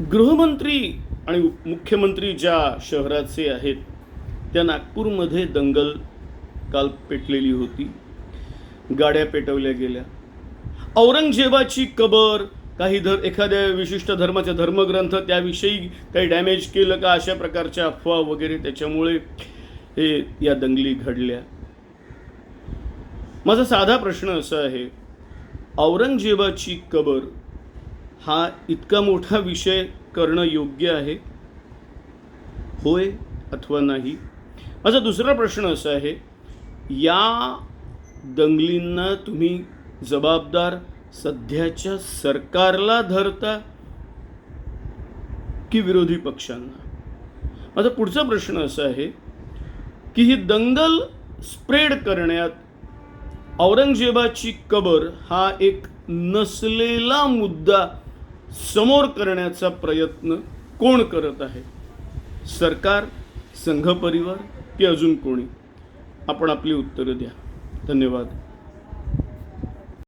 गृहमंत्री आणि मुख्यमंत्री ज्या शहराचे आहेत त्या नागपूरमध्ये दंगल काल पेटलेली होती. गाड्या पेटवल्या गेल्या. औरंगजेबाची कबर काही धर एखाद्या विशिष्ट धर्माचे धर्मग्रंथ त्याविषयी काही डॅमेज केलं का अशा प्रकारच्या अफवा वगैरे त्याच्यामुळे हे या दंगली घडल्या. माझा साधा प्रश्न असा आहे औरंगजेबाची कबर हा इतका मोठा विषय करणं योग्य आहे? होय अथवा नाही? माझा दुसरा प्रश्न असा आहे या दंगलींना तुम्ही जबाबदार सध्याच्या सरकारला धरता की विरोधी पक्षांना? माझा पुढचा प्रश्न असा आहे की ही दंगल स्प्रेड करण्यात औरंगजेबाची कबर हा एक नसलेला मुद्दा समोर करण्याचा प्रयत्न कोण करत आहे? सरकार संघ परिवार की अजून कोणी? आपण आपली उत्तरं द्या. धन्यवाद.